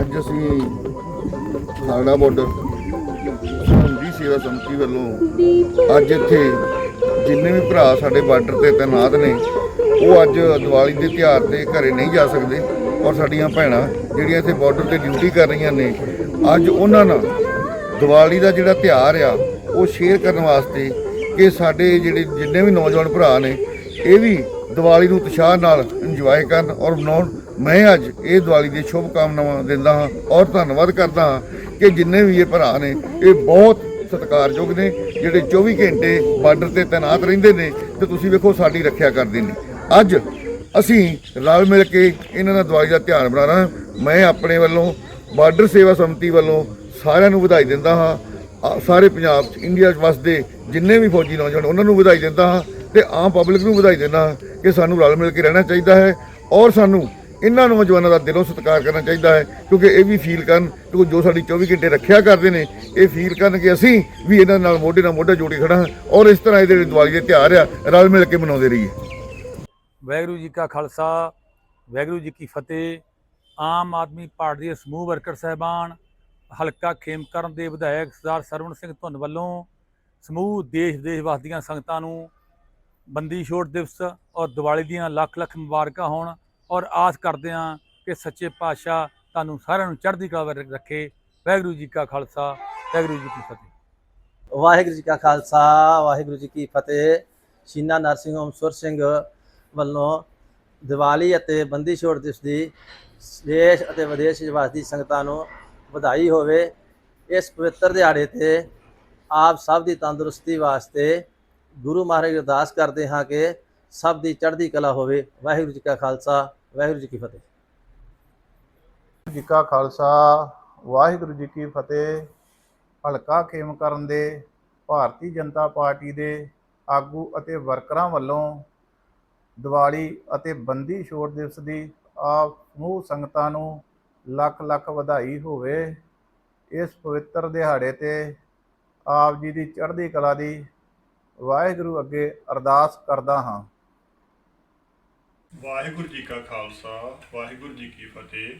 ਅੱਜ ਅਸੀਂ ਖਾਲੜਾ ਬਾਰਡਰ ਸੰਧੀ ਸੇਵਾ ਸੰਮਤੀ ਵੱਲੋਂ ਅੱਜ ਇੱਥੇ ਜਿੰਨੇ ਵੀ ਭਰਾ ਸਾਡੇ ਬਾਰਡਰ ਤੇ ਤੈਨਾਤ ਨੇ, ਉਹ ਅੱਜ ਦੀਵਾਲੀ ਦੇ ਤਿਉਹਾਰ ਤੇ ਘਰੇ ਨਹੀਂ ਜਾ ਸਕਦੇ ਔਰ ਸਾਡੀਆਂ ਭੈਣਾਂ ਜਿਹੜੀਆਂ ਇੱਥੇ ਬਾਰਡਰ ਤੇ ਡਿਊਟੀ ਕਰ ਰਹੀਆਂ ਨੇ, ਅੱਜ ਉਹਨਾਂ ਨਾਲ ਦੀਵਾਲੀ ਦਾ ਜਿਹੜਾ ਤਿਉਹਾਰ ਆ, ਉਹ ਸ਼ੇਅਰ ਕਰਨ ਵਾਸਤੇ ਕਿ ਸਾਡੇ ਜਿਹੜੇ ਜਿੰਨੇ ਵੀ ਨੌਜਵਾਨ ਭਰਾ ਨੇ, ਇਹ ਵੀ ਦੀਵਾਲੀ ਨੂੰ ਉਤਸ਼ਾਹ ਨਾਲ ਇੰਜੋਏ ਕਰਨ ਔਰ ਮਨਾਉਣ। ਮੈਂ ਅੱਜ ਇਹ ਦੀਵਾਲੀ ਦੀਆਂ ਸ਼ੁਭ ਕਾਮਨਾਵਾਂ ਦਿੰਦਾ ਹਾਂ ਔਰ ਧੰਨਵਾਦ ਕਰਦਾ ਹਾਂ ਕਿ ਜਿੰਨੇ ਵੀ ਇਹ ਭਰਾ ਨੇ, ਇਹ ਬਹੁਤ ਸਤਿਕਾਰਯੋਗ ਨੇ, ਜਿਹੜੇ 24 ਘੰਟੇ ਬਾਰਡਰ ਤੇ ਤੈਨਾਤ ਰਹਿੰਦੇ ਨੇ ਤੇ ਤੁਸੀਂ ਵੇਖੋ ਸਾਡੀ ਰੱਖਿਆ ਕਰਦੇ ਨੇ। ਅੱਜ ਅਸੀਂ ਰਲ ਮਿਲ ਕੇ ਇਹਨਾਂ ਦਾ ਦੀਵਾਲੀ ਦਾ ਧਿਆਨ ਬਣਾਉਣਾ ਮੈਂ ਆਪਣੇ ਵੱਲੋਂ ਬਾਰਡਰ ਸੇਵਾ ਸੰਮਤੀ ਵੱਲੋਂ ਸਾਰਿਆਂ ਨੂੰ ਵਧਾਈ ਦਿੰਦਾ ਹਾਂ। ਸਾਰੇ ਪੰਜਾਬ 'ਚ, ਇੰਡੀਆ 'ਚ ਵਸਦੇ ਜਿੰਨੇ ਵੀ ਫੌਜੀ ਨੌਜਵਾਨ, ਉਹਨਾਂ ਨੂੰ ਵਧਾਈ ਦਿੰਦਾ ਹਾਂ ਤੇ ਆਮ ਪਬਲਿਕ ਨੂੰ ਵਧਾਈ ਦਿੰਦਾ ਹਾਂ ਕਿ ਸਾਨੂੰ ਰਲ ਮਿਲ ਕੇ ਰਹਿਣਾ ਚਾਹੀਦਾ ਹੈ ਔਰ ਸਾਨੂੰ ਇਹਨਾਂ ਨੌਜਵਾਨਾਂ ਦਾ ਦਿਲੋਂ ਸਤਿਕਾਰ ਕਰਨਾ ਚਾਹੀਦਾ ਹੈ, ਕਿਉਂਕਿ ਇਹ ਵੀ ਫੀਲ ਕਰਨ ਕਿ ਜੋ ਸਾਡੀ 24 ਘੰਟੇ ਰੱਖਿਆ ਕਰਦੇ ਨੇ, ਇਹ ਫੀਲ ਕਰਨ ਕਿ ਅਸੀਂ ਵੀ ਇਹਨਾਂ ਨਾਲ ਮੋਢੇ ਨਾਲ ਮੋਢਾ ਜੋੜੀ ਖੜਾ ਔਰ ਇਸ ਤਰ੍ਹਾਂ ਇਹਦੇ ਦਿਵਾਲੀ ਦੇ ਤਿਉਹਾਰ ਆ, ਰਲ ਮਿਲ ਕੇ ਮਨਾਉਂਦੇ ਰਹੀਏ। ਵਾਹਿਗੁਰੂ ਜੀ ਕਾ ਖਾਲਸਾ, ਵਾਹਿਗੁਰੂ ਜੀ ਕੀ ਫਤਿਹ। ਆਮ ਆਦਮੀ ਪਾਰਟੀ ਦੇ ਸਮੂਹ ਵਰਕਰ ਸਹਿਬਾਨ, ਹਲਕਾ ਖੇਮਕਰਨ ਦੇ ਵਿਧਾਇਕ ਸਰਦਾਰ ਸਰਵਣ ਸਿੰਘ ਧੁੰਨ ਵੱਲੋਂ ਸਮੂਹ ਦੇਸ਼ ਵਿਦੇਸ਼ ਵਸਦੀਆਂ ਸੰਗਤਾਂ ਨੂੰ ਬੰਦੀ ਛੋੜ ਦਿਵਸ ਔਰ ਦੀਵਾਲੀ ਦੀਆਂ ਲੱਖ ਲੱਖ ਮੁਬਾਰਕਾਂ ਹੋਣ। ਔਰ ਆਸ ਕਰਦੇ ਹਾਂ ਕਿ ਸੱਚੇ ਪਾਤਸ਼ਾਹ ਤੁਹਾਨੂੰ ਸਾਰਿਆਂ ਨੂੰ ਚੜ੍ਹਦੀ ਕਲਾ ਵਿੱਚ ਰੱਖੇ। ਵਾਹਿਗੁਰੂ ਜੀ ਕਾ ਖਾਲਸਾ, ਵਾਹਿਗੁਰੂ ਜੀ ਕੀ ਫਤਿਹ। ਵਾਹਿਗੁਰੂ ਜੀ ਕਾ ਖਾਲਸਾ, ਵਾਹਿਗੁਰੂ ਜੀ ਕੀ ਫਤਿਹ। ਸ਼ੀਨਾ ਨਰਸਿੰਘ ਹੋਮ ਸੁਰ ਸਿੰਘ ਵੱਲੋਂ ਦੀਵਾਲੀ ਅਤੇ ਬੰਦੀ ਛੋੜ ਦਿਵਸ ਦੀ ਦੇਸ਼ ਅਤੇ ਵਿਦੇਸ਼ ਵਿੱਚ ਸੰਗਤਾਂ ਨੂੰ ਵਧਾਈ ਹੋਵੇ। ਇਸ ਪਵਿੱਤਰ ਦਿਹਾੜੇ ਤੇ ਆਪ ਸਭ ਦੀ ਤੰਦਰੁਸਤੀ ਵਾਸਤੇ ਗੁਰੂ ਮਹਾਰਾਜ ਅਰਦਾਸ ਕਰਦੇ ਹਾਂ ਕਿ ਸਭ ਦੀ ਚੜ੍ਹਦੀ ਕਲਾ ਹੋਵੇ। ਵਾਹਿਗੁਰੂ ਜੀ ਕਾ ਖਾਲਸਾ ਵਾਹਿਗੁਰੂ ਜੀ ਕੀ ਫਤਿਹ। ਜੀ ਕਾ ਖਾਲਸਾ, ਵਾਹਿਗੁਰੂ ਜੀ ਕੀ ਫਤਿਹ। ਹਲਕਾ ਖੇਮ ਕਰਨ ਦੇ, ਭਾਰਤੀ ਜਨਤਾ ਪਾਰਟੀ ਦੇ ਆਗੂ ਅਤੇ ਵਰਕਰਾਂ ਵੱਲੋਂ ਦੀਵਾਲੀ ਅਤੇ ਬੰਦੀ ਛੋੜ ਦਿਵਸ ਦੀ ਆਪ ਸਮੂਹ ਸੰਗਤਾਂ ਨੂੰ ਲੱਖ ਲੱਖ ਵਧਾਈ ਹੋਵੇ। ਇਸ ਪਵਿੱਤਰ ਦਿਹਾੜੇ ਤੇ ਆਪ ਜੀ ਦੀ ਚੜ੍ਹਦੀ ਕਲਾ ਦੀ ਵਾਹਿਗੁਰੂ ਅੱਗੇ ਅਰਦਾਸ ਕਰਦਾ ਹਾਂ। ਵਾਹਿਗੁਰੂ ਜੀ ਕਾ ਖਾਲਸਾ, ਵਾਹਿਗੁਰੂ ਜੀ ਕੀ ਫਤਿਹ।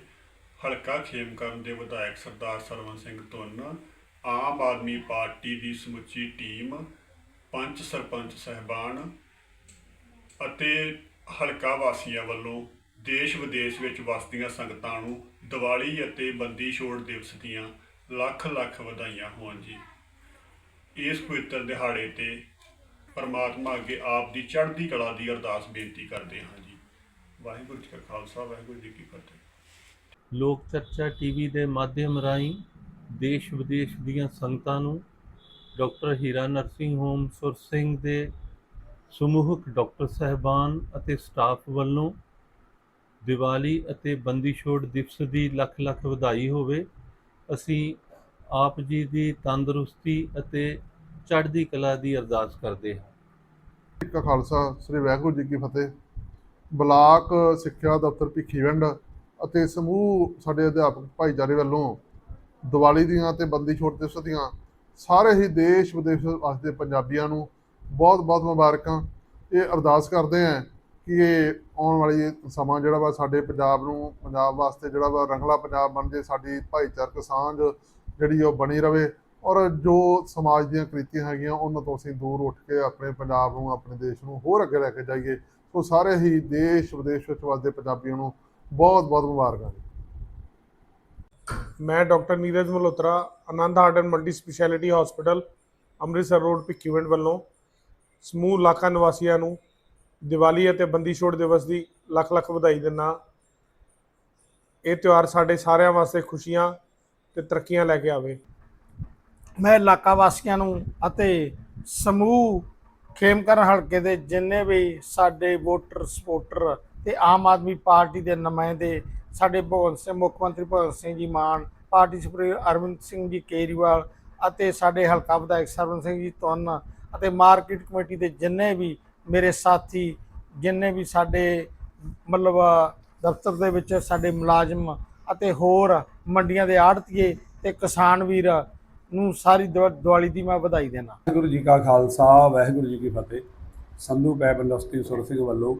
ਹਲਕਾ ਖੇਮਕਰਨ ਦੇ ਵਿਧਾਇਕ ਸਰਦਾਰ ਸਰਵਨ ਸਿੰਘ ਧੁੰਨ, ਆਮ ਆਦਮੀ ਪਾਰਟੀ ਦੀ ਸਮੁੱਚੀ ਟੀਮ, ਪੰਚ ਸਰਪੰਚ ਸਹਿਬਾਨ ਅਤੇ ਹਲਕਾ ਵਾਸੀਆਂ ਵੱਲੋਂ ਦੇਸ਼ ਵਿਦੇਸ਼ ਵਿੱਚ ਵਸਦੀਆਂ ਸੰਗਤਾਂ ਨੂੰ ਦੀਵਾਲੀ ਅਤੇ ਬੰਦੀ ਛੋੜ ਦਿਵਸ ਦੀਆਂ ਲੱਖ ਲੱਖ ਵਧਾਈਆਂ ਹੋਣ ਜੀ। ਇਸ ਪਵਿੱਤਰ ਦਿਹਾੜੇ ਤੇ ਪਰਮਾਤਮਾ ਅੱਗੇ ਆਪ ਦੀ ਚੜ੍ਹਦੀ ਕਲਾ ਦੀ ਅਰਦਾਸ ਬੇਨਤੀ ਕਰਦੇ ਹਾਂ ਜੀ। ਵਾਹਿਗੁਰੂ ਜੀ ਕਾ ਖਾਲਸਾ ਵਾਹਿਗੁਰੂ ਜੀ ਕੀ ਫਤਿਹ। ਲੋਕ ਚਰਚਾ ਟੀਵੀ ਦੇ ਮਾਧਿਅਮ ਰਾਹੀਂ ਦੇਸ਼ ਵਿਦੇਸ਼ ਦੀਆਂ ਸੰਗਤਾਂ ਨੂੰ ਡਾਕਟਰ ਹੀਰਾ ਨਰਸਿੰਗ ਹੋਮ ਸੁਰ ਸਿੰਘ ਦੇ ਸਮੂਹਕ ਡਾਕਟਰ ਸਹਿਬਾਨ ਅਤੇ ਸਟਾਫ ਵੱਲੋਂ ਦੀਵਾਲੀ ਅਤੇ ਬੰਦੀ ਛੋੜ ਦਿਵਸ ਦੀ ਲੱਖ ਲੱਖ ਵਧਾਈ ਹੋਵੇ ਅਸੀਂ ਆਪ ਜੀ ਦੀ ਤੰਦਰੁਸਤੀ ਅਤੇ ਚੜ੍ਹਦੀ ਕਲਾ ਦੀ ਅਰਦਾਸ ਕਰਦੇ ਹਾਂ। ਕਾ ਖਾਲਸਾ ਸ੍ਰੀ ਵਾਹਿਗੁਰੂ ਜੀ ਕੀ ਫਤਿਹ। ਬਲਾਕ ਸਿੱਖਿਆ ਦਫ਼ਤਰ ਭਿੱਖੀਵਿੰਡ ਅਤੇ ਸਮੂਹ ਸਾਡੇ ਅਧਿਆਪਕ ਭਾਈਚਾਰੇ ਵੱਲੋਂ ਦੀਵਾਲੀ ਦੀਆਂ ਤੇ ਬੰਦੀ ਛੋੜ ਦਿਵਸ ਦੀਆਂ ਸਾਰੇ ਹੀ ਦੇਸ਼ ਵਿਦੇਸ਼ ਵਾਸਤੇ ਪੰਜਾਬੀਆਂ ਨੂੰ ਬਹੁਤ ਬਹੁਤ ਮੁਬਾਰਕਾਂ। ਇਹ ਅਰਦਾਸ ਕਰਦੇ ਹਾਂ ਕਿ ਇਹ ਆਉਣ ਵਾਲੀ ਸਮਾਂ ਜਿਹੜਾ ਵਾ ਸਾਡੇ ਪੰਜਾਬ ਨੂੰ, ਪੰਜਾਬ ਵਾਸਤੇ ਜਿਹੜਾ ਵਾ ਰੰਗਲਾ ਪੰਜਾਬ ਬਣ ਜੇ, ਸਾਡੀ ਭਾਈਚਾਰਕ ਸਾਂਝ ਜਿਹੜੀ ਉਹ ਬਣੀ ਰਵੇ ਔਰ ਜੋ ਸਮਾਜ ਦੀਆਂ ਕ੍ਰਿਤੀਆਂ ਹੈਗੀਆਂ, ਉਹਨਾਂ ਤੋਂ ਅਸੀਂ ਦੂਰ ਉੱਠ ਕੇ ਆਪਣੇ ਪੰਜਾਬ ਨੂੰ, ਆਪਣੇ ਦੇਸ਼ ਨੂੰ ਹੋਰ ਅੱਗੇ ਲੈ ਕੇ ਜਾਈਏ। ਸੋ ਸਾਰੇ ਹੀ ਦੇਸ਼ ਵਿਦੇਸ਼ ਵਿੱਚ ਵਸਦੇ ਪੰਜਾਬੀਆਂ ਨੂੰ ਬਹੁਤ ਬਹੁਤ ਮੁਬਾਰਕਾਂ ਮੈਂ doctor Neeraj Malhotra Anand heart and multi speciality hospital Amritsar road Bhikhiwind ਵੱਲੋਂ ਸਮੂਹ ਇਲਾਕਾ ਨਿਵਾਸੀਆਂ ਨੂੰ ਦੀਵਾਲੀ ਅਤੇ ਬੰਦੀ ਛੋੜ ਦਿਵਸ ਦੀ ਲੱਖ ਲੱਖ ਵਧਾਈ ਦਿੰਦਾ ਇਹ ਤਿਉਹਾਰ ਸਾਡੇ ਸਾਰਿਆਂ ਵਾਸਤੇ ਖੁਸ਼ੀਆਂ ਤੇ ਤਰੱਕੀਆਂ ਲੈ ਕੇ ਆਵੇ। ਮੈਂ ਇਲਾਕਾ ਵਾਸੀਆਂ ਨੂੰ ਅਤੇ ਸਮੂਹ ਖੇਮਕਰਨ ਹਲਕੇ ਦੇ ਜਿੰਨੇ ਵੀ ਸਾਡੇ ਵੋਟਰ ਸਪੋਰਟਰ ਤੇ ਆਮ ਆਦਮੀ ਪਾਰਟੀ ਦੇ ਨੁਮਾਇੰਦੇ, ਸਾਡੇ ਭਗਵੰਤ ਸਿੰਘ, ਮੁੱਖ ਮੰਤਰੀ ਭਗਵੰਤ ਸਿੰਘ ਜੀ ਮਾਨ, ਪਾਰਟੀ ਸੁਪਰੀਮ ਅਰਵਿੰਦ ਸਿੰਘ ਜੀ ਕੇਜਰੀਵਾਲ ਅਤੇ ਸਾਡੇ ਹਲਕਾ ਵਿਧਾਇਕ ਸਰਵਨ ਸਿੰਘ ਜੀ ਤੁੰਨ ਅਤੇ ਮਾਰਕੀਟ ਕਮੇਟੀ ਦੇ ਜਿੰਨੇ ਵੀ ਮੇਰੇ ਸਾਥੀ, ਜਿੰਨੇ ਵੀ ਸਾਡੇ ਮਤਲਬ ਦਫ਼ਤਰ ਦੇ ਵਿੱਚ ਸਾਡੇ ਮੁਲਾਜ਼ਮ ਅਤੇ ਹੋਰ ਮੰਡੀਆਂ ਦੇ ਆੜਤੀਏ ਤੇ ਕਿਸਾਨ ਵੀਰ ਨੂੰ ਸਾਰੀ ਦੀਵਾਲੀ ਦੀ ਮੈਂ ਵਧਾਈ ਦੇਣਾ। ਵਾਹਿਗੁਰੂ ਜੀ ਕਾ ਖਾਲਸਾ, ਵਾਹਿਗੁਰੂ ਜੀ ਕੀ ਫਤਿਹ। ਸੰਧੂ ਪੈਪ ਇੰਡਸਟਰੀ ਸੁਰ ਸਿੰਘ ਵੱਲੋਂ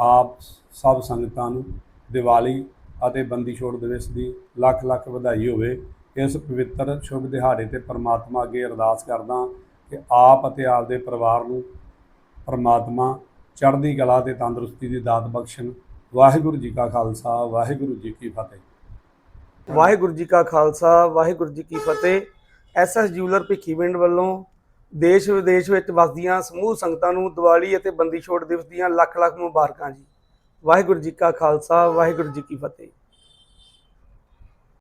ਆਪ ਸਭ ਸੰਗਤਾਂ ਨੂੰ ਦੀਵਾਲੀ ਅਤੇ ਬੰਦੀ ਛੋੜ ਦਿਵਸ ਦੀ ਲੱਖ ਲੱਖ ਵਧਾਈ ਹੋਵੇ। ਇਸ ਪਵਿੱਤਰ, ਸ਼ੁਭ ਦਿਹਾੜੇ ਤੇ ਪ੍ਰਮਾਤਮਾ ਅੱਗੇ ਅਰਦਾਸ ਕਰਦਾ ਕਿ ਆਪ ਅਤੇ ਆਪਦੇ ਪਰਿਵਾਰ ਨੂੰ ਪ੍ਰਮਾਤਮਾ ਚੜ੍ਹਦੀ ਕਲਾ ਤੇ ਤੰਦਰੁਸਤੀ ਦੀ ਦਾਤ ਬਖਸ਼ਣ। ਵਾਹਿਗੁਰੂ ਜੀ ਕਾ ਖਾਲਸਾ, ਵਾਹਿਗੁਰੂ ਜੀ ਕੀ ਫਤਿਹ। ਵਾਹਿਗੁਰੂ ਜੀ ਕਾ ਖਾਲਸਾ, ਵਾਹਿਗੁਰੂ ਜੀ ਕੀ ਫਤਿਹ। ਐਸਐਸ ਜੂਲਰ ਭਿੱਖੀਵਿੰਡ ਵੱਲੋਂ ਦੇਸ਼ ਵਿਦੇਸ਼ ਵਿੱਚ ਵਸਦੀਆਂ ਸਮੂਹ ਸੰਗਤਾਂ ਨੂੰ ਦੀਵਾਲੀ ਅਤੇ ਬੰਦੀ ਛੋੜ ਦਿਵਸ ਦੀਆਂ ਲੱਖ ਲੱਖ ਮੁਬਾਰਕਾਂ ਜੀ। ਵਾਹਿਗੁਰੂ ਜੀ ਕਾ ਖਾਲਸਾ, ਵਾਹਿਗੁਰੂ ਜੀ ਕੀ ਫਤਿਹ।